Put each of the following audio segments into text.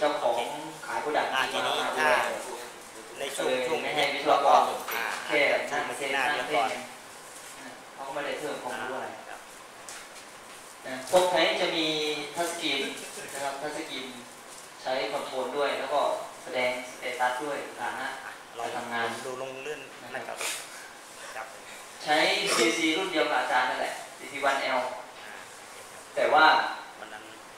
เจ้าของขายโปรดักต์อ่าทีนี้มาถ้าด้วยในช่วงช่วงไม่นี้ให้วิศวกรอ่าแค่ช่วงนั่งเซเซ็นนานั่งเดียวเซ็ก่อนนเขาก็ไม่ได้เพิ่มความรู้อะไรครับนะพวกไทยจะมีทัชสกรีนนะครับทัชสกรีนใช้คอนโทรลด้วย แล้วก็แสดงสเตตัสด้วยฐานะเราไปทำงานดูลงเลื่อนนะครับจับใช้ CC รุ่นเดียวกับอาจารย์นั่นแหละ CC1L อ่าแต่ว่าวันนั้น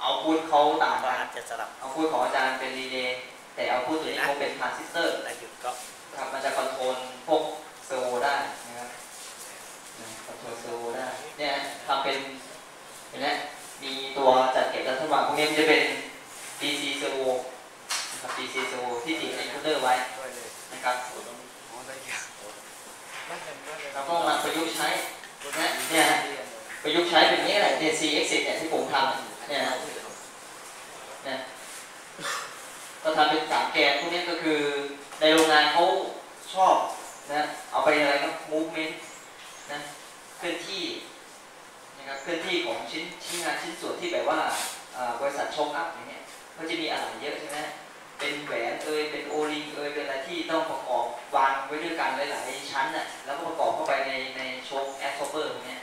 เอาพุทเขาต่างกันจะสลับเอาพุทของอาจารย์เป็นรีเลย์แต่เอาพุทตัวนี้เขาเป็นทรานซิสเตอร์แล้วหยุดก็ครับมันจะคอนโทรลพวกเซอร์โวได้นะครับคอนโทรลเซอร์โวได้เนี่ยทำเป็นเห็นไหมมีตัวจัดเก็บรัฐบาลพวกนี้จะเป็น DC เซอร์โวนะครับ DC เซอร์โวที่ติดในคอมพิวเตอร์ไว้นะครับแล้วก็มาประยุกต์ใช้นะเนี่ยประยุกต์ใช้เป็นนี้แหละ DC X10 นะเอาไปอะไรก็ movement นะเคลื่อนที่นะครับเคลื่อนที่ของชิ้นชิ้นงานชิ้นส่วนที่แบบว่าบริษัทชงอัพอย่างเงี้ยเขาจะมีอะไรเยอะใช่ไหมเป็นแหวนเอยเป็นโอลิงเอยเป็นอะไรที่ต้องประกอบวางไว้ด้วยกันหลายๆชั้นน่ะแล้วก็ประกอบเข้าไปในในโชคแอสโซเปอร์ตรงเนี้ย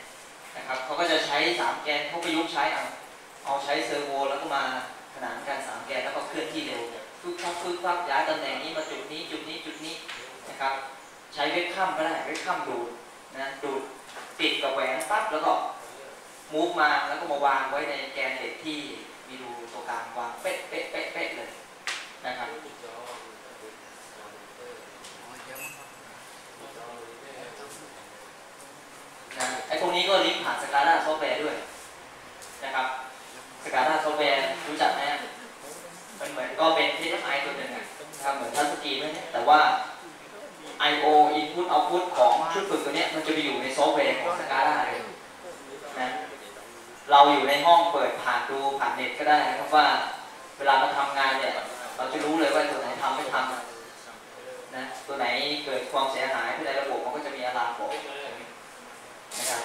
นะครับเขาก็จะใช้สามแกนเขาปยุกใช้เอาเอาใช้เซอร์โวแล้วก็มาขนานกันสามแกนแล้วก็เคลื่อนที่เร็วฟึบฟับฟึบฟับย้ายตำแหน่งนี้มาจุดนี้จุดนี้จุดนี้นะครับ ใช้เวทข้ามก็ได้เวทข้ามดูดนะดูดติดกับแหวนปั๊บแล้วก็มูฟมาแล้วก็มาวางไว้ในแกนเหล็กที่มีรูตรงกลางวางเป๊ะเป๊ะเป๊ะเป๊ะเลยนะครับนะไอ้พวกนี้ก็ลิงก์ผ่านสกา a าซอฟต์แวร์ด้วยนะครับสกา a าซอฟต์แวร์รู้จักไหมมันเหมือนก็เป็น HMI ตัวหนึ่งอะนะครับเหมือนทัชสกรีนไหมเนี่แต่ว่า I/O input output ของชุดฝึกตัวนี้มันจะไปอยู่ในซอฟต์แวร์ของ SCADA เลยนะเราอยู่ในห้องเปิดผ่านดูผ่านเน็ตก็ได้นะครับว่า เวลามาทำงานเนี่ยเราจะรู้เลยว่าตัวไหนทำไม่ทำนะตัวไหนเกิดความเสียหายภายในระบบมันก็จะมีอะลามบอกนะครับ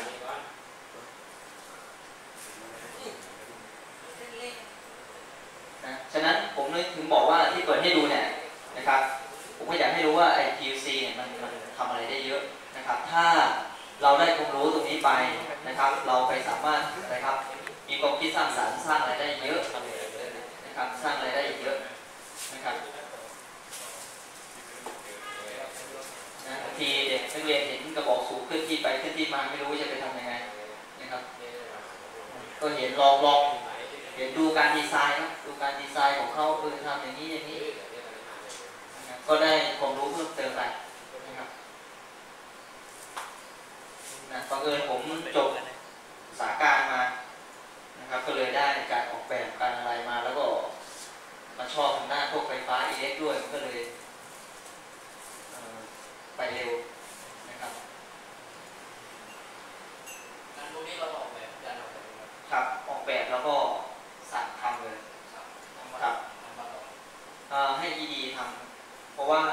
นะฉะนั้นผมเลยถึงบอกว่าที่เปิดให้ดูเนี่ยนะครับ ผมก็อยากให้รู้ว่าไอ้ PUC เนี่ยมันมันทำอะไรได้เยอะนะครับ ถ้าเราได้ความรู้ตรงนี้ไปนะครับ เราไปสามารถนะครับมีความคิดสร้างสรรค์สร้างอะไรได้เยอะนะครับสร้างอะไรได้อีกเยอะนะครับนะบางทีเด็กนักเรียนเห็นกระบอกสูงขึ้นที่ไปขึ้นที่มาไม่รู้จะไปทำยังไงนะครับ ก็เห็นลองลองเห็นดูการดีไซน์ครับดูการดีไซน์ของเขาเออทำอย่างนี้อย่างนี้ ก็ได้ความรู้เพิ่มเติมไปนะครับนะบังเอิญผมจบสาการมานะครับ ก็เลยได้การออกแบบการอะไรมาแล้วก็มาชอบทางด้านพวกไฟฟ้าอิเล็กด้วยก็เลยไปเร็วนะครับ งานพวกนี้เราออกแบบการออกแบบ ครับออกแบบแล้วก็สั่งทำเลย ทำมา ครับ ทำมาต่อ เอ่อให้ ED ทำเพ ราะว่า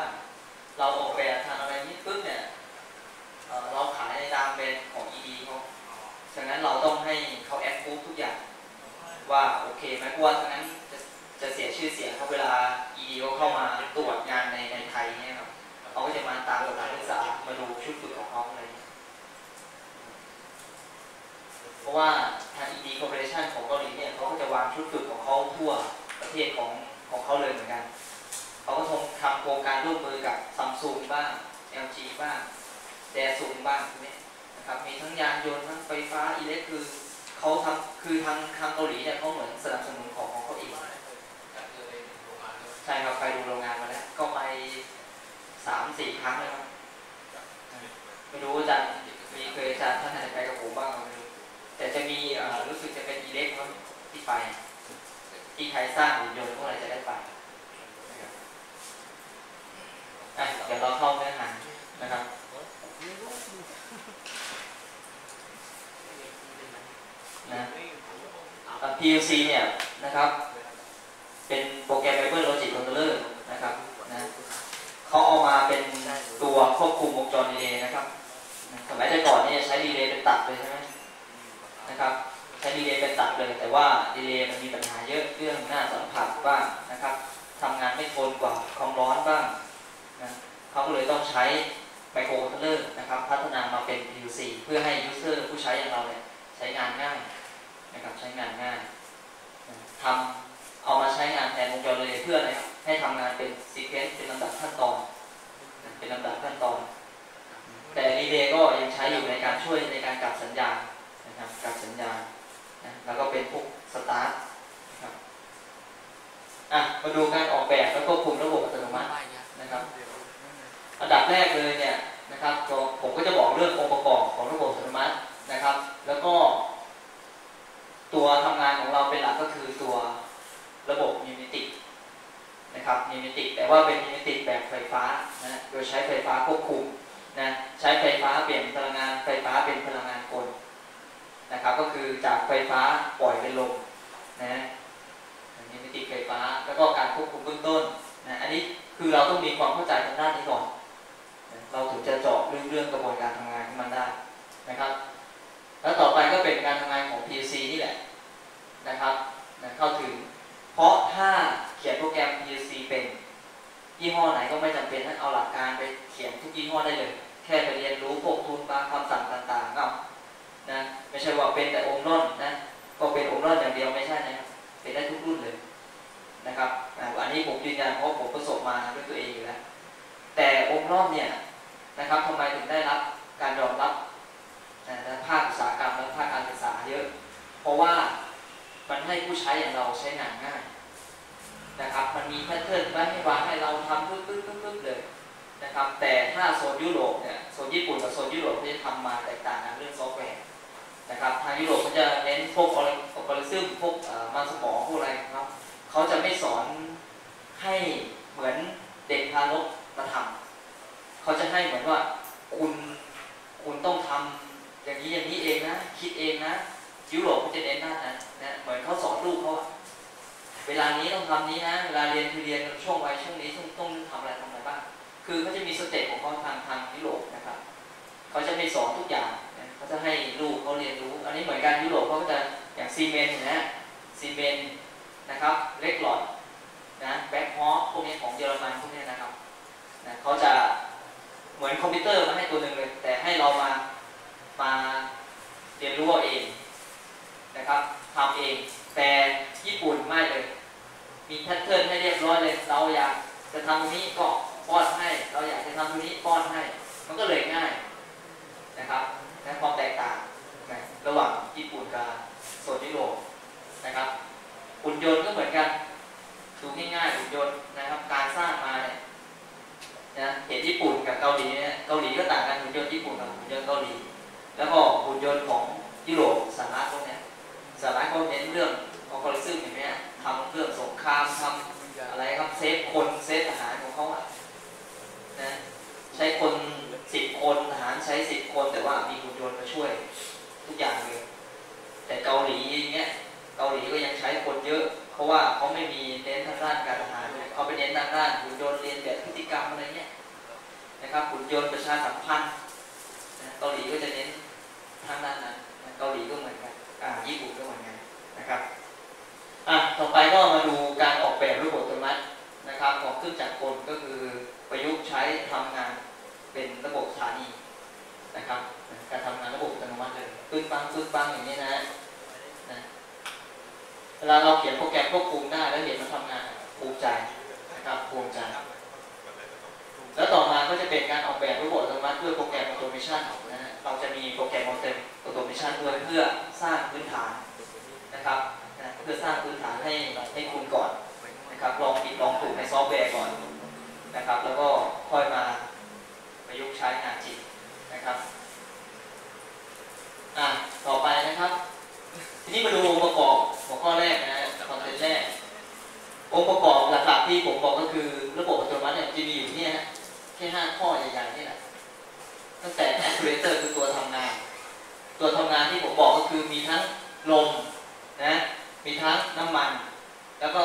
เราออกแบบทางอะไรนี้ปุ๊บเนี่ยเราขายในตามแบรนด์ของ ED เขาฉะนั้นเราต้องให้เขาแอดพูทุกอย่าง ว่าโอเคไหมเพราะว่าฉะนั้นจะจะเสียชื่อเสียงเขาเวลา ED เขาเข้ามาตรวจงานในในไทยเนี่ยครับเขาก็จะมาตามสถานศึกษามาดูชุดฝึกของเขาอะไรอย่างเงี้ยเพราะว่าทาง ED Corporation ของเกาหลีเนี่ยเขาก็จะวางชุดฝึกของเขาทั่วประเทศของของเขาเลยเหมือนกัน เขาก็ทำ ทำโครงการร่วมมือกับซัมซุงบ้าง LG บ้างแดซุงบ้างพวกนี้นะครับมีทั้งยานยนต์ทั้งไฟฟ้าอิเล็กคือเขาทำคือทางทางเกาหลีเนี่ยเขาเหมือนสนับสนุนของของเขาเองใช่ครับไปดูโรงงานมาแล้วก็ไปสามสี่ครั้งแล้วครับไม่รู้อาจารย์มีเคยอาจารย์ท่านไหนไปกับผมบ้างไหมไม่รู้แต่จะมีรู้สึกจะเป็นอิเล็กที่ไปที่ใครสร้างหุ่นยนต์พวกอะไรจะได้ไป อะเดี๋ยวเราเข้าเนื้อหานะครับนะ PLC เนี่ยนะครับ เป็นโปรแกรม Fiber Logic Controller นะครับนะเขาเอามาเป็นตัวควบคุมวงจรดีเลย์นะครับสมัยแต่ก่อนเนี่ยใช้ดีเลย์เป็นตัดเลยใช่ไหมนะครับใช้ดีเลย์เป็นตัดเลย แต่ว่าดีเลย์มันมีปัญหาเยอะเรื่องหน้าสัมผัสบ้างนะครับทำงานไม่ทนกว่าความร้อนบ้าง นะเขาก็เลยต้องใช้ไมโครคอนโทรลเลอร์นะครับพัฒนามาเป็น PLC เพื่อให้ยูเซอร์ผู้ใช้อย่างเราเนี่ยใช้งานง่ายนะครับใช้งานง่ายทำเอามาใช้งานแทนวงจรเลยเพื่ออะไรครับให้ทำงานเป็นซีเควนซ์เป็นลำดับขั้นตอนเป็นลำดับขั้นตอน แต่รีเลย์ก็ยังใช้อยู่ในการช่วยในการกลับสัญญาณนะครับกลับสัญญาณนะแล้วก็เป็นพวกสตาร์ทนะครับอะมาดูการออกแบบแล้วก็คุมระบบอัตโนมัตินะครับ อันดับแรกเลยเนี่ยนะครับผมก็จะบอกเรื่ององค์ประกอบของระบบอัตโนมัตินะครับ แล้วก็ ตัวทำงานของเราเป็นหลักก็คือตัวระบบนิมิตินะครับนิมิติแต่ว่าเป็นนิมิติแบบไฟฟ้านะโดยใช้ไฟฟ้าควบคุมนะใช้ไฟฟ้าเปลี่ยนพลังงานไฟฟ้าเป็นพลังงานกลนะครับก็คือจากไฟฟ้าปล่อยเป็นลมนะนิมิติไฟฟ้าแล้วก็การควบคุมเบื้องต้นนะอันนี้คือเราต้องมีความเข้าใจทางด้านนี้ก่อน เราถึงจะเจาะเรื่องเรื่องกระบวนการทำงานของมันได้นะครับ แล้วต่อไปก็เป็นการทำงานของ PLC นี่แหละนะครับนะเข้าถึง เพราะถ้าเขียนโปรแกรม PLC เป็นยี่ห้อไหนก็ไม่จำเป็นต้องเอาหลักการไปเขียนทุกยี่ห้อได้เลย แค่ไปเรียนรู้พวกทูลบางคำสั่งต่างๆก็นะไม่ใช่ว่าเป็นแต่องค์ร่อนนะก็เป็นองค์ร่อนอย่างเดียวไม่ใช่นะครับเป็นได้ทุกรุ่นเลยนะครับอันนี้ผมยืนยันเพราะผมประสบมาด้วยตัวเองอยู่แล้วแต่องค์ร่อนเนี่ย นะครับทำไมถึงได้รับการยอมรับนะภาคอุตสาหกรรมและภาคการศึกษาเยอะ เพราะว่ามันให้ผู้ใช้อย่างเราใช้งานง่ายนะครับ มันมีแพทเทิร์นไว้ให้วางให้เราทำปึ๊บปึ๊บปึ๊บปึ๊บเลยนะครับ แต่ถ้าโซนยุโรปเนี่ย โซนญี่ปุ่นกับโซนยุโรปเขาจะทำมาแตกต่างกันเรื่องซอฟต์แวร์นะครับทางยุโรปเขาจะเน้นพวกออริซึมพวกมันสมองพวกอะไรครับเขาจะไม่สอนให้เหมือนเด็กทารกมาทำ เขาจะให้เหมือนว่าคุณคุณต้องทำอย่างนี้อย่างนี้เองนะ คิดเองนะยุโรปเขาจะเน้นด้านนั้นนะเหมือนเขาสอนลูกเขาเวลานี้ต้องทำนี้นะเวลาเรียนคือเรียนช่วงวัยช่วงนี้ต้องต้องทำอะไรทำอะไรบ้างคือเขาจะมีสเต็ปของเขาทางทางยุโรปนะครับเขาจะไม่สอนทุกอย่างเขาจะให้ลูกเขาเรียนรู้ อันนี้เหมือนกันยุโรปเขาก็จะอย่างซีเมนต์นะซีเมนต์นะครับเล็กหลอดนะแบ็คฮอพวกนี้ของเยอรมันพวกนี้นะครับนะเขาจะ คอมพิวเตอร์มาให้ตัวหนึ่งเลย แต่ให้เรามามาเรียนรู้เอาเองนะครับทำเอง แต่ญี่ปุ่นไม่เลย มีแพทเทิร์นให้เรียบร้อยเลย เราอยากจะทำนี้ก็ป้อนให้ เราอยากจะทำนี้ป้อนให้ มันก็เลยง่ายนะครับและความแตกต่างระหว่างญี่ปุ่นกับโซนยุโรปนะครับหุ่นยนต์ก็เหมือนกันดูง่ายๆหุ่นยนต์นะครับ การสร้างมาเนี่ย นะเห็นญี่ปุ่นกับเกาหลีเนี่ยเกาหลีก็ต่างกันหุ่นยนต์ญี่ปุ่นกับหุ่นยนต์เกาหลี แล้วก็หุ่นยนต์ของยุโรปสหรัฐพวกนี้สหรัฐก็เน้นเรื่องของคอลิซึมเห็นไหมทำเรื่องสงครามทำอะไรครับเซฟคนเซฟทหารของเขาอะนะใช้คนสิบคนทหารใช้สิบคนแต่ว่ามีหุ่นยนต์มาช่วยทุกอย่างเลยแต่เกาหลีอย่างเงี้ยเกาหลีก็ยังใช้คนเยอะ เพราะว่าเขาไม่มี นะครับหุ่นยนต์ประชาสัมพันธ์เกาหลีก็จะเน้นทางด้านนั้นเกาหลีก็เหมือนกันอ่าญี่ปุ่นก็เหมือนกันนะครับอะต่อไปก็มาดูการออกแบบระบบอัตโนมัตินะครับของเครื่องจักรกลก็คือประยุกต์ใช้ทำงานเป็นระบบสถานีนะครับ การทำงานระบบอัตโนมัติเลยปึ๊ดปังปึ๊ดปังอย่างนี้นะเวลาเราเขียนโปรแกรมควบคุมได้แล้วเห็นมันทำงานภูมิใจนะครับภูมิใจ แล้วต่อมาก็จะเป็นการออกแบบระบบอัตโนมัติด้วยโปรแกรมออโตเมชันนะฮะเราจะมีโปรแกรมออโตเมชันด้วยเพื่อสร้างพื้นฐานนะครับเพื่อสร้างพื้นฐานให้ให้คุณก่อนนะครับลองผิดลองถูกในซอฟต์แวร์ก่อนนะครับ แล้วก็ค่อยมาประยุกต์ใช้งานจริงนะครับอะต่อไปนะครับ ทีนี้มาดูองค์ประกอบหัวข้อแรกนะฮะคอนเทนต์แรกองค์ประกอบหลักๆที่ผมบอกก็คือระบบอัตโนมัติเนี่ยจะมีอยู่เนี่ย แค่ห้าข้อใหญ่ๆนี่แหละตั้งแต่ actuator คือตัวทำงาน ตัวทำงานที่ผมบอกก็คือมีทั้งลมนะมีทั้งน้ำมัน แล้วก็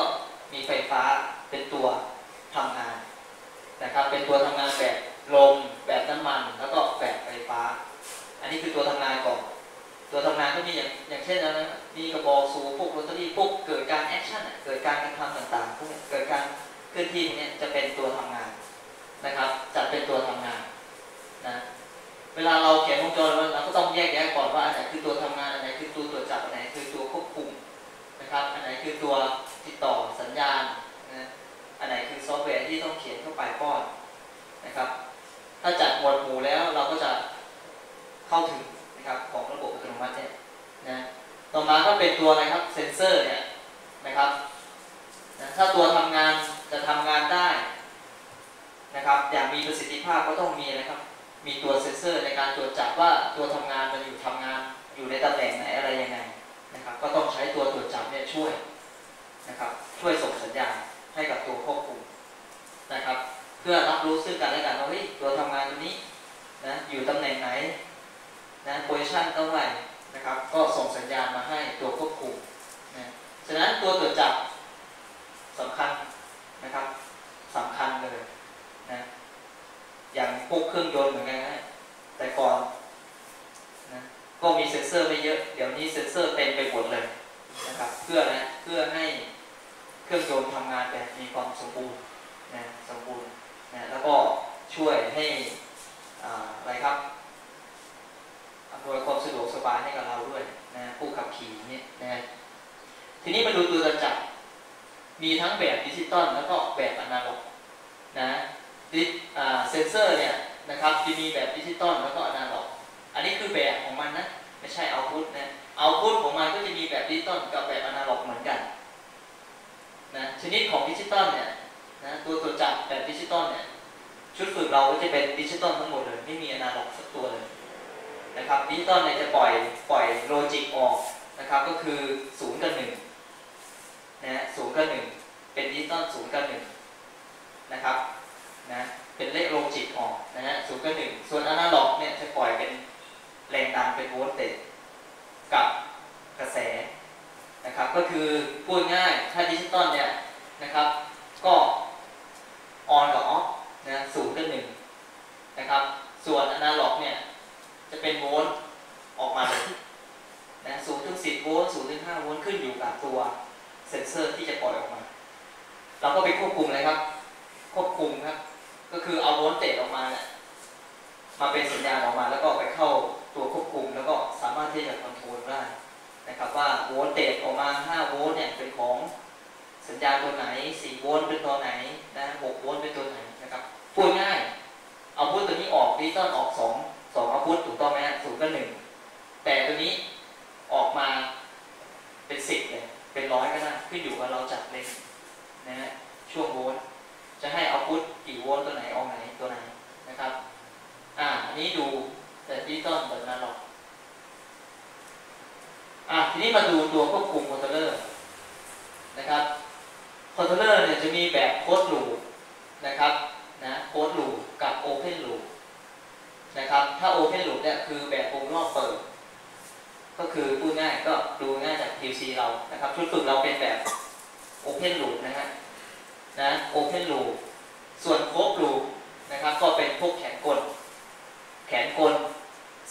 มีไฟฟ้าเป็นตัวทำงานนะครับเป็นตัวทำงานแบบลมแบบน้ำมัน แล้วก็แบบไฟฟ้า อันนี้คือตัวทำงานก่อนตัวทำงานก็มีอย่างอย่างเช่นนะมีกระบอกสูบพวกโรตารี่ปุ๊บเกิดการแอคชั่นเกิดการกระทำต่างๆพวกเกิดการเคลื่อนที่เนี้ยจะเป็นตัวทำงาน นะครับจัดเป็นตัวทำงานนะเวลาเราเขียนวงจรเราก็ต้องแยกแยะก่อนว่าอันไหนคือตัวทำงานอันไหนคือตัวตรวจจับอันไหนคือตัวควบคุมนะครับ อันไหนคือตัวติดต่อสัญญาณนะอันไหนคือซอฟต์แวร์ที่ต้องเขียนเข้าไปป้อนนะครับ ถ้าจัดหมวดหมู่แล้วเราก็จะเข้าถึงนะครับของระบบอัตโนมัติเนี่ยนะต่อมาก็เป็นตัวอะไรครับเซนเซอร์เนี่ยนะครับนะถ้าตัวทำงานจะทำงานได้ นะครับอย่างมีประสิทธิภาพก็ต้องมีนะครับ มีตัวเซนเซอร์ในการตรวจจับว่าตัวทำงานมันอยู่ทำงานอยู่ในตำแหน่งไหนอะไรยังไงนะครับ ก็ต้องใช้ตัวตรวจจับเนี่ยช่วยนะครับ ช่วยส่งสัญญาณให้กับตัวควบคุมนะครับ เพื่อรับรู้ซึ่งกันและกันว่าเฮ้ยตัวทำงานตัวนี้นะอยู่ตำแหน่งไหนนะโพซิชันเท่าไหร่นะครับ ก็ส่งสัญญาณมาให้ตัวควบคุมนะฉะนั้นตัวตรวจจับสำคัญนะครับสำคัญเลย นะอย่างพวกเครื่องยนต์เหมือนกันนะแต่ก่อนนะก็มีเซ็นเซอร์ไม่เยอะ เดี๋ยวนี้เซ็นเซอร์เต็มไปหมดเลยนะครับ เพื่อนะเพื่อให้เครื่องยนต์ทำงานแบบมีความสมบูรณ์นะสมบูรณ์นะแล้วก็ช่วยให้ออะไรครับอำนวยความสะดวกสบายให้กับเราด้วยนะผู้ขับขี่เนี่ยนะทีนี้มาดูตัวจับมีทั้งแบบดิจิตอลแล้วก็แบบอนาล็อกนะ ดิเซนเซอร์เนี่ยนะครับจะมีแบบดิจิตอลแล้วก็อนาล็อก อันนี้คือแบบของมันนะไม่ใช่เอาพุทนะเอาพุทของมันก็จะมีแบบดิจิตอลกับแบบอนาล็อกเหมือนกันนะชนิดของดิจิตอลเนี่ยนะตัวตรวจจับแบบดิจิตอลเนี่ยชุดฝึกเราก็จะเป็นดิจิตอลทั้งหมดเลยไม่มีอนาล็อกสักตัวเลยนะครับดิจิตอลเนี่ยจะปล่อยปล่อยโลจิกออกนะครับก็คือศูนย์กับหนึ่งนะฮะศูนย์กับหนึ่งเป็นดิจิตอลศูนย์กับหนึ่งนะครับ นะเป็นเลขโลจิกออกนะฮะศูนย์กับหนึ่งส่วนอนาล็อกเนี่ยจะปล่อยเป็นแรงดันเป็นโวลต์เตจกับกระแสนะครับก็คือพูดง่ายถ้าดิจิตอลเนี่ยนะครับก็ออนกับออฟนะศูนย์กับหนึ่งนะครับส่วนอนาล็อกเนี่ยจะเป็นโวลต์ออกมาเลยนะศูนย์ถึงสิบโวลต์ศูนย์ถึงห้าโวลต์ขึ้นอยู่กับตัวเซนเซอร์ที่จะปล่อยออกมา เราก็ไปควบคุมเลยครับ ควบคุมครับ ก็คือเอาโวลต์เตจออกมาเนี่ยมาเป็นสัญญาณออกมาแล้วก็ไปเข้าตัวควบคุม แล้วก็สามารถที่จะคอนโทรลได้นะครับว่าโวลต์เตจออกมา 5 โวลต์เนี่ยเป็นของสัญญาณตัวไหน 4 โวลต์เป็นตัวไหนนะ6โวลต์เป็นตัวไหนนะครับพูดง่ายเอาพุทตัวนี้ออกดิจิตอลออก 2 2เอาพุทถูกต้องไหมฮะศูนย์ก็หนึ่งแต่ตัวนี้ออกมาเป็นสิบเลยเป็นร้อยก็ได้ขึ้นอยู่กับเราจัดเลยนะฮะช่วงโวลต์ จะให้เอาพุทกี่โวลต์ตัวไหนออกไหนตัวไหนนะครับ อ่าอันนี้ดูแต่ดิจิตอลแบบนั้นหรอกอะทีนี้มาดูตัวควบคุมคอนโทรลเลอร์นะครับคอนโทรลเลอร์เนี่ยจะมีแบบโค้ดลูปนะครับนะโค้ดลูปกับโอเพนลูปนะครับถ้าโอเพนลูปเนี่ยคือแบบวงรอบเปิด ก็คือพูดง่ายก็ดูง่ายจาก QC เรานะครับชุดฝึกเราเป็นแบบโอเพนลูปนะฮะ นะโอเพนลูปส่วนโค้ดลูปนะครับ ก็เป็นพวกแขนกล แขนกล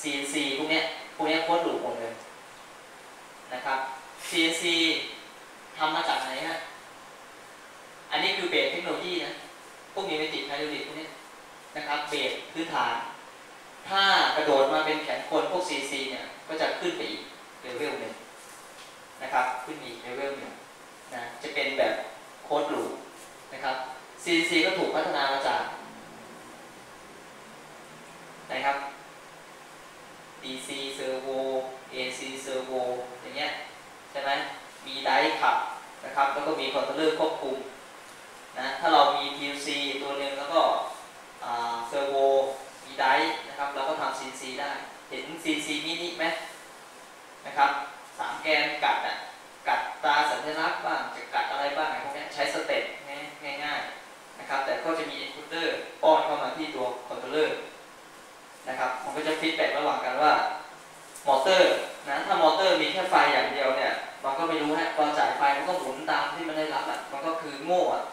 CNC พวกเนี้ยพวกเนี้ยโค้ดลูปหมดเลยนะครับ CNC ทำมาจากไหนฮะอันนี้คือเบสเทคโนโลยีนะพวกมีเมจิกไฮดรอลิกพวกนี้นะครับเบสพื้นฐาน ถ้ากระโดดมาเป็นแขนคนพวก CC เนี่ยก็จะขึ้นไปอีกเลเวลหนึ่งนะครับ ขึ้นอีกเลเวลหนึ่งนะจะเป็นแบบโค้ดลูป นะครับ CC ก็ถูกพัฒนามาจากนะครับ DC Servo AC Servo อย่างเงี้ยใช่ไหมมีไดร์ขับนะครับแล้วก็มีคอนโทรลเลอร์ควบคุมนะถ้าเรามี PLC ตัวหนึ่งแล้วก็เซอร์โวมีไดร์นะครับเราก็ทำ CNC ได้ เห็น CNC มินิไหมนะครับสามแกนกัดอะกัดตาสัญลักษณ์บ้างจะกัดอะไรบ้างอะไรพวกนี้ใช้สเต็ป นะครับ แต่ก็จะมี encoder ป้อนเข้ามาที่ตัวคอนโทรลเลอร์นะครับ มันก็จะฟีดแบ็กระหว่างกันว่ามอเตอร์นะถ้ามอเตอร์มีแค่ไฟอย่างเดียวเนี่ย มันก็ไม่รู้ฮะพอจ่ายไฟมันก็หมุนตามที่มันได้รับอะ มันก็คือโง่อะ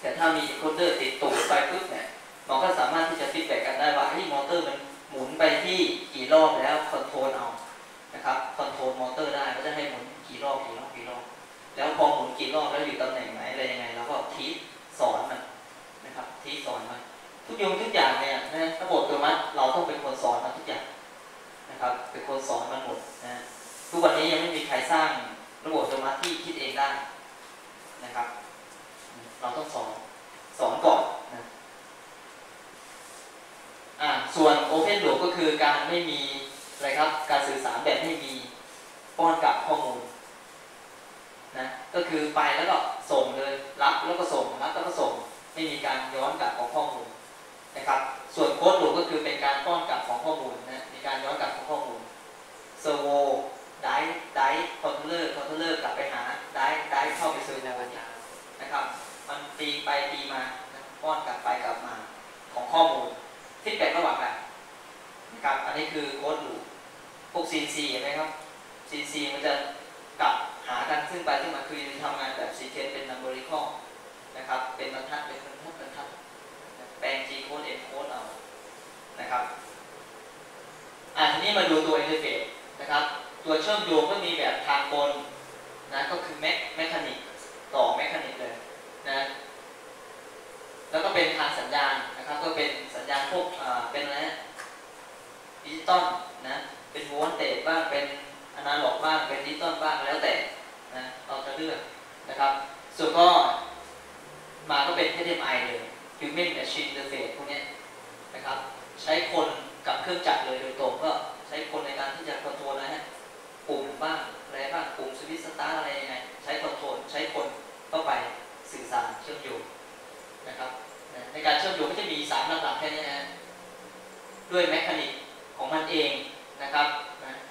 แต่ถ้ามีโคเดอร์ติดตูดไปปุ๊บเนี่ย มันก็สามารถที่จะฟีดแบ็กกันได้ว่าที่มอเตอร์มันหมุนไปที่กี่รอบแล้วคอนโทรลเอานะครับคอนโทรลมอเตอร์ได้ก็จะให้หมุนกี่รอบกี่รอบกี่รอบ แล้วพอหมุนกี่รอบแล้วอยู่ตำแหน่งไหนอะไรยังไงเราก็ทีสอนมันนะครับทีสอนมันทุ กอยางทุกอย่างเนี่ยนะระบบตัวมัดเราต้องเป็นคนสอนมันทุกอย่างนะครับ เป็นคนสอนมันหมดนะทุกวันนี้ยังไม่มีใครสร้างระบบตัวมัดที่คิดเองได้นะครับ เราต้องสอนสอนก่อนนะอ่าส่วน Open Loop ก็คือการไม่มีอะไรครับ การสื่อสารแบบไม่มีป้อนกลับข้อมูลนะก็คือไปแล้วก็ส่งเลย รับแล้วก็ส่งรับแล้วก็ส่ง ไม่มีการย้อนกลับของข้อมูล นะครับ ส่วนโค้ดลูกก็คือเป็นการป้อนกลับของข้อมูลนะมีการย้อนกลับของข้อมูลเซอร์โวไดไดคอนโทรเลอร์คอนโทรเลอร์กลับไปหาไดไดเข้าไปเซอร์โวนะครับ มันตีไปตีมาป้อนกลับไปกลับมาของข้อมูลฟีดแบ็กระหว่างกันนะครับอันนี้คือโค้ดลูกพวก CNC เห็นไหมครับ CNC มันจะกลับหากันซึ่งไปซึ่งมาคือทำงานแบบซีเควนเป็น numerical นะครับเป็นบรรทัดเป็นบรรทัดบรรทัด แปลง G code N code เอานะครับอะทีนี้มาดูตัว interface นะครับ ตัวเชื่อมโยงก็มีแบบทางกลนะก็คือแมคแมคานิกต่อแมคานิกเลยนะแล้วก็เป็นทางสัญญาณนะครับ ก็เป็นสัญญาณพวกอ่าเป็นอะไรนะดิจิตอลนะเป็นโวลเตจบ้างเป็นอนาล็อกบ้างเป็นดิจิตอลบ้างแล้วแต่นะเราจะเลือกนะครับ ส่วนก็มาก็เป็น HDMI เลย Human Machine Interface พวกนี้นะครับ ใช้คนกับเครื่องจักรเลยโดยตรงก็ใช้คนในการที่จะคอนโทรลนะฮะปุ่มบ้างอะไรบ้างปุ่มสวิตช์สตาร์อะไรยังไงใช้คอนโทรลใช้คนเข้าไปสื่อสารเชื่อมโยงนะครับในการเชื่อมโยงก็จะมีสามลำดับแค่นี้นะด้วยแมคานิกของมันเองนะครับ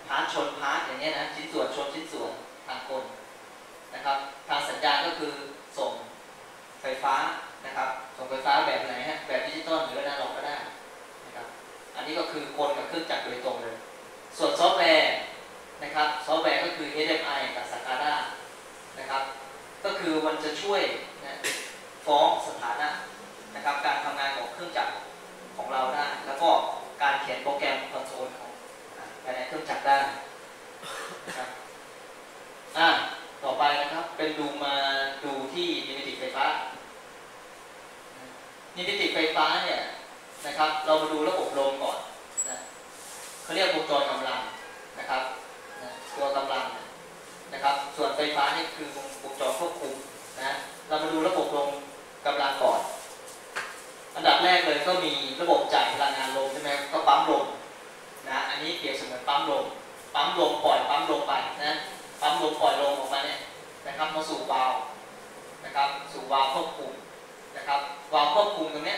พาร์ทชนพาร์ทอย่างเงี้ยนะชิ้นส่วนชนชิ้นส่วนทางกลนะครับทางสัญญาณก็คือส่งไฟฟ้า นะครับ ส่งไฟฟ้าแบบไหนฮะ แบบดิจิตอลหรืออนาล็อกก็ได้นะครับ อันนี้ก็คือกลกับเครื่องจักรโดยตรงเลย ส่วนซอฟต์แวร์นะครับซอฟต์แวร์ก็คือ HMI กับ SCADA นะครับ ก็คือมันจะช่วยนะฟ้องสถานะนะครับการทำงานของเครื่องจักรของเราได้ แล้วก็การเขียนโปรแกรมคอนโทรลของภายในเครื่องจักรได้นะครับอ่าต่อไปนะครับเป็นดูมาดูที่นิมิติไฟฟ้า นิมิติไฟฟ้าเนี่ยนะครับ เรามาดูระบบลมก่อนนะเขาเรียกวงจรกำลังนะครับนะตัวกำลังนะครับ ส่วนไฟฟ้านี่คือวงวงจรควบคุมนะเรามาดูระบบลมกำลังก่อนอันดับแรกเลยก็มีระบบจ่ายพลังงานลมใช่ไหมก็ปั๊มลมนะอันนี้เปรียบเสมือนปั๊มลมปั๊มลมปล่อยปั๊มลมไปนะปั๊มลมปล่อยลมออกมาเนี่ยนะครับมาสู่วาล์วนะครับ สู่วาล์วควบคุมนะครับ วาล์ว ควบคุมตรงนี้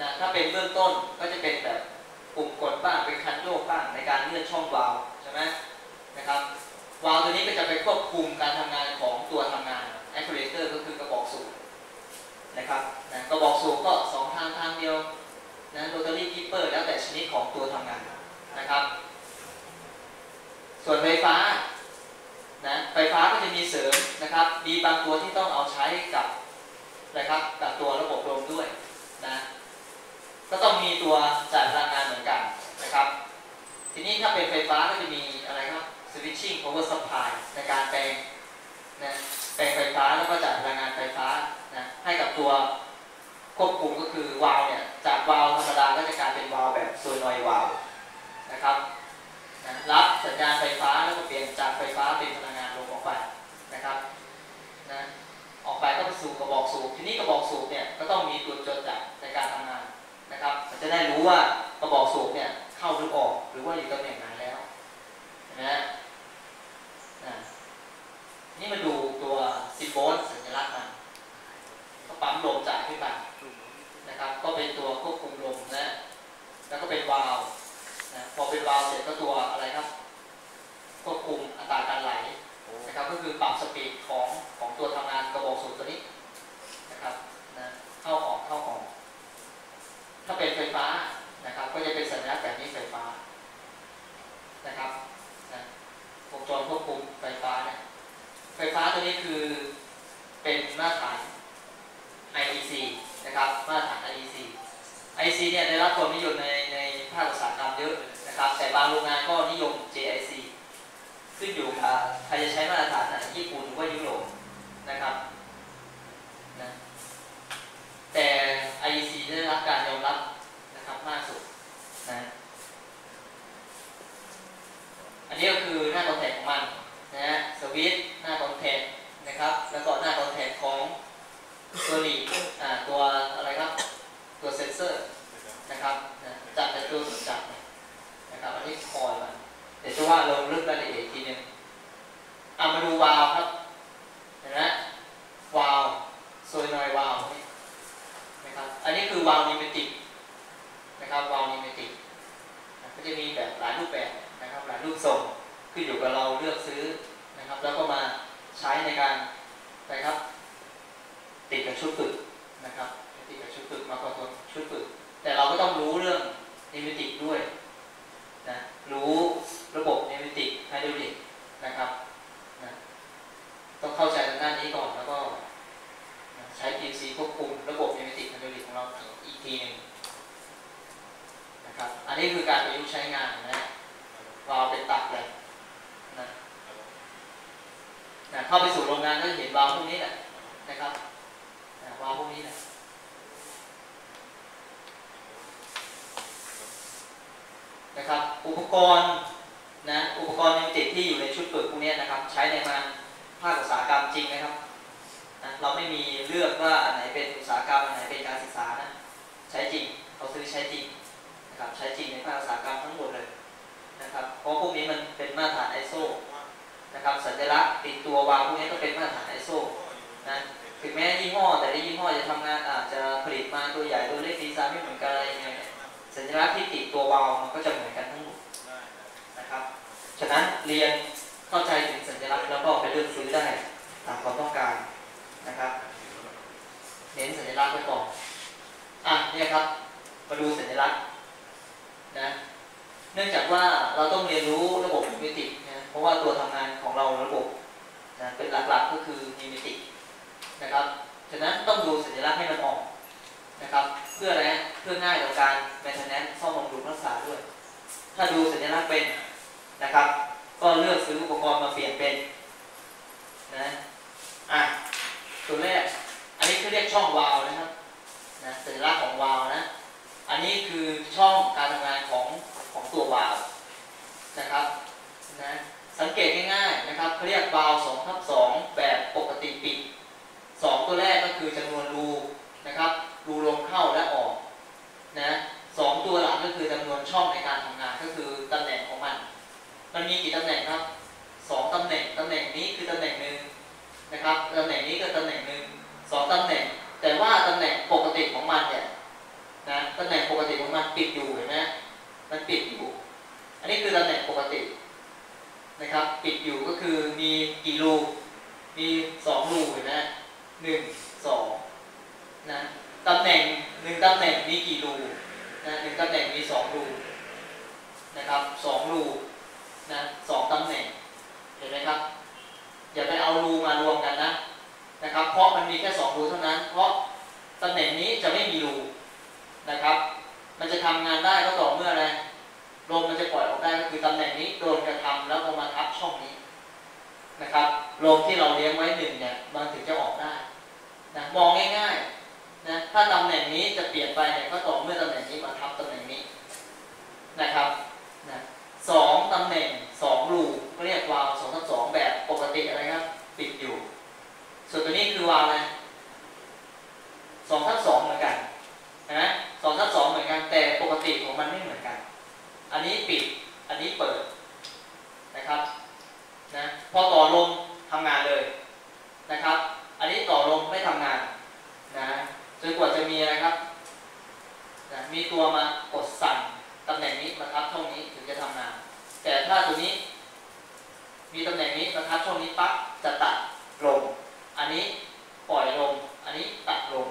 นะถ้าเป็นเบื้องต้นก็จะเป็นแบบปุ่มกดบ้างเป็นคันโยกบ้างในการเลื่อนช่องวาล์วใช่ไหมนะครับวาล์วตัวนี้ก็จะไปควบคุมการทำงานของตัวทำงาน actuator ก็คือกระบอกสูบนะครับนะกระบอกสูบก็สองทางทางเดียวนะโรตารี่กิปเปอร์แล้วแต่ชนิดของตัวทำงานนะครับ ส่วนไฟฟ้านะไฟฟ้าก็จะมีเสริมนะครับ มีบางตัวที่ต้องเอาใช้กับ นะครับ กับตัวระบบลมด้วยนะก็ต้องมีตัวจ่ายพลังงานเหมือนกันนะครับ ทีนี้ถ้าเป็นไฟฟ้าก็จะมีอะไรครับ switching power supply ในการแปลงนะแปลงไฟฟ้าแล้วก็จ่ายพลังงานไฟฟ้านะให้กับตัวควบคุมก็คือวาล์วเนี่ยจากวาล์วธรรมดาก็จะกลายเป็นวาล์วแบบโซนอยวาล์วนะครับนะรับสัญญาณไฟฟ้าแล้วก็เปลี่ยนจากไฟฟ้าเป็นพลังงานลมออกไปนะครับนะ ไปก็ไปสู่กระบอกสูบทีนี้กระบอกสูบเนี่ยก็ต้องมีตัวจดจับในการทำงานนะครับ มันจะได้รู้ว่ากระบอกสูบเนี่ยเข้าหรือออกหรือว่าอยู่ตำแหน่งไหนแล้วนะนะนี่มาดูตัวซิโบลสัญลักษณ์มันก็ปั๊มลมจ่ายขึ้นไปนะครับ ก็เป็นตัวควบคุมลมนะแล้วก็เป็นวาล์วนะพอเป็นวาล์วเสร็จก็ตัวอะไรครับควบคุมอัตราการไหล นะครับก็คือปรับสปีดของของตัวทำงานกระบอกสูบตัวนี้นะครับนะเข้าออกเข้าออก ถ้าเป็นไฟฟ้านะครับ ก็จะเป็นสัญลักษณ์แบบนี้ไฟฟ้านะครับนะวงจรควบคุมไฟฟ้าเนี่ยไฟฟ้าตัวนี้คือเป็นมาตรฐาน IEC นะครับมาตรฐาน IEC IEC เนี่ยได้รับความนิยมในในภาคอุตสาหกรรมเยอะนะครับ แต่บางโรงงานก็นิยม JIC ขึ้นอยู่กับใครจะใช้มาตรฐานไหนญี่ปุ่นหรือว่ายุโรปนะครับนะแต่ IEC ได้รับการยอมรับนะครับมากสุดนะอันนี้ก็คือหน้าคอนแทคของมันนะฮะสวิตช์หน้าคอนแทคนะครับ แล้วก็หน้าคอนแทคของตัวลีอ่าตัวอะไรครับ ตัวเซนเซอร์นะครับนะจัดแต่ตัวสุดจับเนี่ยนะครับ อันนี้คอยมัน เดี๋ยวจะว่าลงลึกรายละเอียดอีกทีนึงเอามาดูวาล์วครับเห็นไหมวาล์วโซยนอยวาล์วนี่นะครับ อันนี้คือวาล์วนิเมติกนะครับวาล์วนิเมติกก็จะมีแบบหลายรูปแบบนะครับหลายรูปทรงขึ้นอยู่กับเราเลือกซื้อนะครับ แล้วก็มาใช้ในการนะครับ ติดกับชุดฝึกนะครับติดกับชุดฝึกมากกว่าชุดฝึก แต่เราก็ต้องรู้เรื่องนิมิติกด้วย รู้ระบบนิมิติกไฮดรอลิกนะครับนะต้องเข้าใจด้านนี้ก่อนแล้วก็นะใช้ PLC ควบคุมระบบนิมิติกไฮดรอลิกของเราอีกทีหนึ่งนะครับอันนี้คือการประยุกต์ใช้งานนะวาล์วเป็นตับเลยนะนะเข้าไปสู่โรงงานก็จะเห็นวาล์วพวกนี้แหละนะครับนะวาล์วพวกนี้แหละ นะครับ อุปกรณ์นะอุปกรณ์ยังติดที่อยู่ในชุดฝึกพวกนี้นะครับ ใช้ในงานภาคอุตสาหกรรมจริงนะครับนะเราไม่มีเลือกว่าอันไหนเป็นอุตสาหกรรมอันไหนเป็นการศึกษานะใช้จริงเราซื้อใช้จริงนะครับใช้จริงในภาคอุตสาหกรรมทั้งหมดเลยนะครับเพราะพวกนี้มันเป็นมาตรฐาน ISO นะครับสัญลักษณ์ติดตัววาวพวกนี้ก็เป็นมาตรฐาน ISO นะถึงแม้ยี่ห้อแต่ละยี่ห้อจะทำงานอาจจะผลิตมาตัวใหญ่ตัวเล็กดีไซน์ไม่เหมือนกันอะไรยังไงเนี่ย สัญลักษณ์ที่ติดตัววาล์วมันก็จะเหมือนกันทั้งหมดนะครับ ฉะนั้นเรียนเข้าใจถึงสัญลักษณ์แล้วก็ไปเลือกซื้อได้ตามความต้องการนะครับ เน้นสัญลักษณ์ไว้ก่อนอะเนี่ยครับ มาดูสัญลักษณ์นะเนื่องจากว่าเราต้องเรียนรู้ระบบนิมิตินะเพราะว่าตัวทำงานของเราระบบนะเป็นหลักๆก็คือนิมิตินะครับ ฉะนั้นต้องดูสัญลักษณ์ให้มันออก นะครับ เพื่ออะไรเพื่อง่ายต่อการ maintenance ซ่อมบำรุงรักษาด้วย ถ้าดูสัญลักษณ์เป็นนะครับ ก็เลือกซื้ออุปกรณ์มาเปลี่ยนเป็นนะอะตัวแรกอันนี้เขาเรียกช่องวาล์วนะครับนะสัญลักษณ์ของวาล์วนะอันนี้คือช่องการทำงานของของตัววาล์วนะครับนะสังเกตง่ายๆนะครับเขาเรียกวาล์ว2ทับ2แบบปกติปิด2ตัวแรกก็คือจำนวนรูนะครับ รูลมเข้าและออกนะสองตัวหลังก็คือจำนวนช่องในการทำงานก็คือตำแหน่งของมัน มันมีกี่ตำแหน่งครับสองตำแหน่งตำแหน่งนี้คือตำแหน่งหนึ่งนะครับตำแหน่งนี้ก็ตำแหน่งหนึ่งสองตำแหน่ง แต่ว่าตำแหน่งปกติของมันเนี่ยนะตำแหน่งปกติของมันปิดอยู่เห็นไหมมันปิดอยู่ อันนี้คือตำแหน่งปกตินะครับ ปิดอยู่ก็คือมีกี่รูมีสองรูเห็นไหมหนึ่งสองนะ ตำแหน่งหนึ่งตำแหน่งมีกี่รูนะหนึ่งตำแหน่งมีสองรูนะครับสองรูนะสองตำแหน่งเห็นไหมครับอย่าไปเอารูมารวมกันนะนะครับ เพราะมันมีแค่สองรูเท่านั้น เพราะตำแหน่งนี้จะไม่มีรูนะครับ มันจะทำงานได้ก็ต่อเมื่ออะไรลมมันจะปล่อยออกได้ก็คือตำแหน่งนี้โดนกระทำแล้วก็มาทับช่องนี้นะครับลมที่เราเลี้ยงไว้หนึ่งเนี่ยมันถึงจะออกได้นะมองง่ายๆ นะถ้าตำแหน่งนี้จะเปลี่ยนไปเนี่ยก็ต่อเมื่อตำแหน่งนี้มาทับตำแหน่งนี้นะครับนะสองตำแหน่งสองรูก็เรียกวาล์วสองทับสองแบบปกติอะไรครับ ปิดอยู่ ส่วนตัวนี้คือวาล์วอะไรสองทับสองเหมือนกันนะสองทับสองเหมือนกัน แต่ปกติของมันไม่เหมือนกัน อันนี้ปิดอันนี้เปิดนะครับนะพอต่อลมทำงานเลยนะครับ อันนี้ต่อลมไม่ทำงานนะ จนกว่าจะมีอะไรครับนะมีตัวมากดสั่นตำแหน่งนี้มาทับช่องนี้ถึงจะทำงาน แต่ถ้าตัวนี้ มีตำแหน่งนี้มาทับช่องนี้ปั๊บจะตัดลมอันนี้ปล่อยลมอันนี้ตัดลม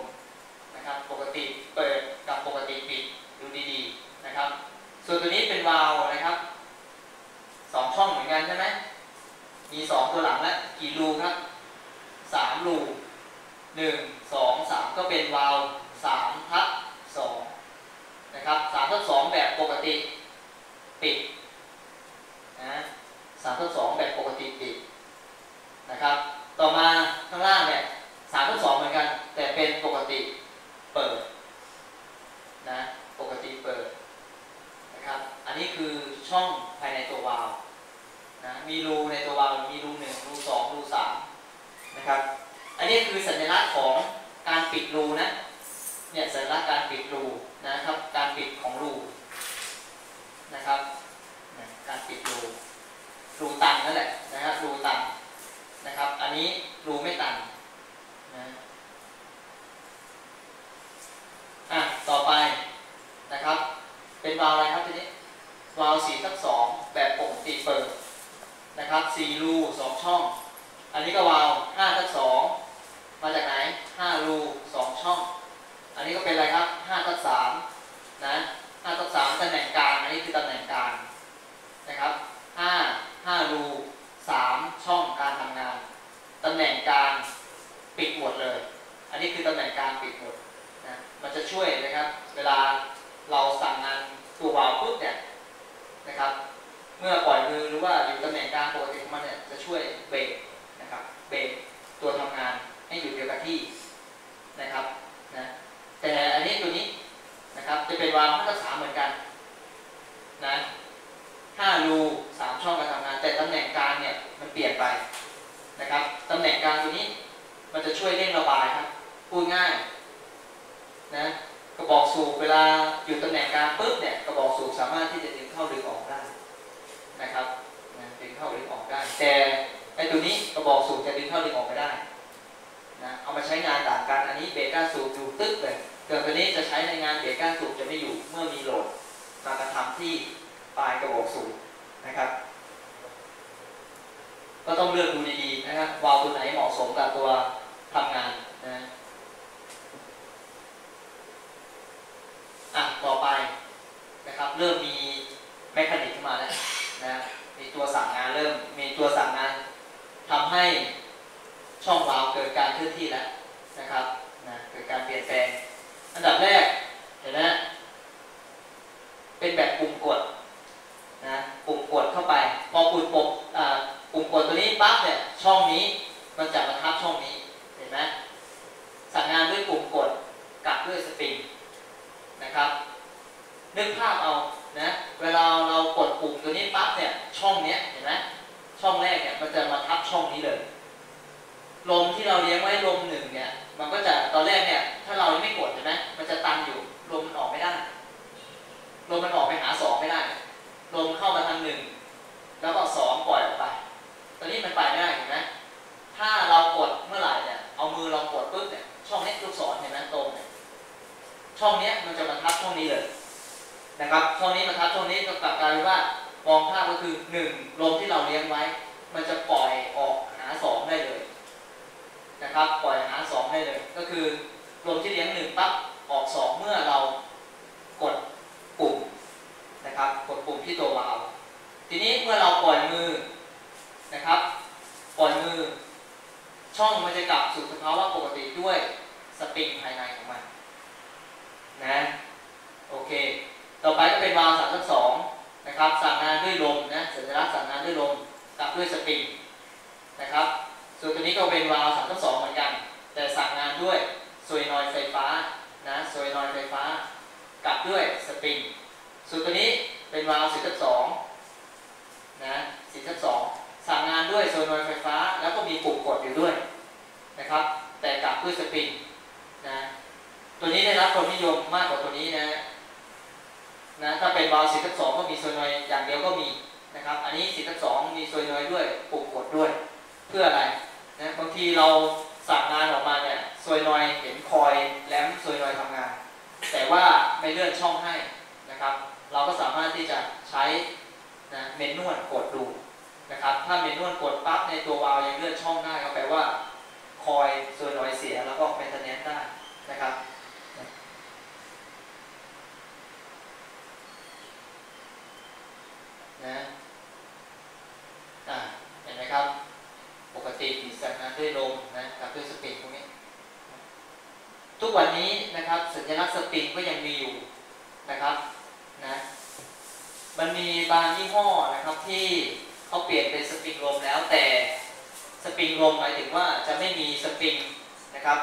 นะครับ ปกติเปิดกับปกติปิดดูดีๆนะครับ ส่วนตัวนี้เป็นวาล์วนะครับสองช่องเหมือนกันใช่ไหมมีสองตัวหลังและกี่รูครับสามรู หนึ่งสองสามก็เป็นวาล์วสามทับสองนะครับสามทับสองแบบปกติปิดนะสามทับสองแบบปกติปิดนะครับ ต่อมาข้างล่างเนี่ยสามทับสองเหมือนกัน แต่เป็นปกติเปิดนะปกติเปิดนะครับอันนี้คือช่องภายในตัววาล์วนะมีรูในตัววาล์วมีรูหนึ่งรูสองรูสามนะครับ อันนี้คือสัญลักษณ์ของการปิดรูนะเนี่ยสัญลักษณ์การปิดรูนะครับ การปิดของรูนะครับเนี่ยการปิดรู รูตันนั่นแหละนะครับรูตันนะครับ อันนี้รูไม่ตันนะอะต่อไปนะครับ เป็นวาล์วอะไรครับทีนี้วาล์วสี่ทับสองแบบปกติเปิดนะครับสี่รูสองช่อง อันนี้ก็วาล์วห้าทับสองมาจากไหนห้ารูสองช่อง อันนี้ก็เป็นอะไรครับห้าทับสามนะห้าทับสามตำแหน่งกลางอันนี้คือตำแหน่งกลางนะครับ ห้าห้ารูสามช่องการทำงาน ตำแหน่งกลางปิดหมดเลย อันนี้คือตำแหน่งกลางปิดหมดนะ มันจะช่วยนะครับ เวลาเราสั่งงานตัววาล์วปุ๊บเนี่ยนะครับ เมื่อปล่อยมือหรือว่าอยู่ตำแหน่งกลางปกติของมันเนี่ยจะช่วยเบรกนะครับ เบรกตัวทำงานให้อยู่เดียวกับที่นะครับ นะ แต่อันนี้ตัวนี้ะเป็นวาล์วมาตรฐานเหมือนกันนะห้ารูสามช่องการทำงาน แต่ตำแหน่งกลางเนี่ยมันเปลี่ยนไปนะครับตำแหน่งกลางตัวนี้มันจะช่วยเร่งระบายครับพูดง่ายนะกระบอกสูบเวลาอยู่ตำแหน่งกลางปุ๊บเนี่ยกระบอกสูบสามารถที่จะดึงเข้าดึงอออกได้นะครับนะดึงเข้าดึงอออกได้ แต่ไอ้ตัวนี้กระบอกสูบจะดึงเข้าดึงออกไม่ได้นะเอามาใช้งานต่างกันอันนี้เบรกก้าสูบอยู่ตึ๊บเลย เกิดตัวนี้จะใช้ในงานเบรกก้านสูบจะไม่อยู่เมื่อมีโหลดการกระทำที่ปลายกระบอกสูบนะครับ ก็ต้องเลือกดูดีๆนะครับวาล์วตัวไหนเหมาะสมกับตัวทำงานนะอะต่อไปนะครับเริ่มมีแมคานิกขึ้นมาแล้วนะมีตัวสั่งงานเริ่มมีตัวสั่งงานทำให้ช่องวาล์วเกิดการเคลื่อนที่แล้วนะครับนะเกิดการเปลี่ยนแปลง อันดับแรกเห็นไหมเป็นแบบปุ่มกดนะปุ่มกดเข้าไป พอปุ่มปกอ่าปุ่มกดตัวนี้ปั๊บเนี่ยช่องนี้มันจะมาทับช่องนี้เห็นไหมสั่งงานด้วยปุ่มกดกับด้วยสปริงนะครับนึกภาพเอานะเวลาเรากดปุ่มตัวนี้ปั๊บเนี่ยช่องเนี้ยเห็นไหมช่องแรกเนี่ยมันจะมาทับช่องนี้เลย ลมที่เราเลี้ยงไว้ลมหนึ่งเนี่ย มันก็จะตอนแรกเนี่ย ถ้าเราไม่กดเห็นไหมมันจะตันอยู่ลมมันออกไม่ได้ลมมันออกไปหาสองไม่ได้ลมเข้ามาทางหนึ่งแล้วก็สองปล่อยออกไป ตอนนี้มันไปไม่ได้เห็นไหมถ้าเรากดเมื่อไหร่เนี่ยเอามือเรากดปุ๊บเนี่ยช่องนี้ลูกศรเห็นไหมตรงเนี่ยช่องนี้มันจะมาทับช่องนี้เลยนะครับช่องนี้มาทับช่องนี้ก็กลับกลายเป็นว่ามองภาพก็คือหนึ่งลมที่เราเลี้ยงไว้ มันจะปล่อยออกหาสองได้เลย นะครับปล่อยหาสองได้เลย ก็คือลมที่เลี้ยงหนึ่งปั๊บออกสองเมื่อเรากดปุ่มนะครับกดปุ่มที่ตัววาล์วทีนี้เมื่อเราปล่อยมือนะครับปล่อยมือ ช่องมันจะกลับสู่สภาวะปกติด้วยสปริงภายในของมันนะโอเค ต่อไปก็เป็นวาล์วสามทับสองนะครับสั่งงานด้วยลมนะสัญลักษณ์สั่งงานด้วยลมกับด้วยสปริงนะครับ ส่วนตัวนี้ก็เป็นวาล์วสามทับสองเหมือนกัน แต่สั่งงานด้วยโซยนอยไฟฟ้านะโซยนอยไฟฟ้ากลับด้วยสปริงส่วนตัวนี้เป็นวาล์วสีทับสองนะสีทับสองสั่งงานด้วยโซนอยไฟฟ้า แล้วก็มีปุ่มกดอยู่ด้วยนะครับ แต่กลับด้วยสปริงนะตัวนี้ได้รับความนิยมมากกว่าตัวนี้นะนะถ้าเป็นวาล์วสีทับสองก็มีโซนอยอย่างเดียวก็มีนะครับ อันนี้สีทับสองมีโซนอยด้วยปุ่มกดด้วย เพื่ออะไร นะบางทีเราสั่งงานออกมาเนี่ยโซนอยเห็นคอยแลมโซนอยด์ทำงาน แต่ว่าไม่เลื่อนช่องให้นะครับ เราก็สามารถที่จะใช้นะเมนนวลกดดูนะครับ ถ้าเมนนวลกดปั๊บในตัววาล์วยังเลื่อนช่องได้ก็แปลว่าคอยส่วนหน่อยเสียแล้วก็เมนเทนเนนได้นะครับนะอ่าเห็นไหมครับ ปกติมีสัญญาณด้วยลมนะกับด้วยสปริงพวกนี้ ทุกวันนี้นะครับสัญลักษณ์สปริงก็ยังมีอยู่นะครับนะมันมีบางยี่ห้อนะครับที่เขาเปลี่ยนเป็นสปริงลมแล้วแต่สปริงลมหมายถึงว่าจะไม่มีสปริงนะครับ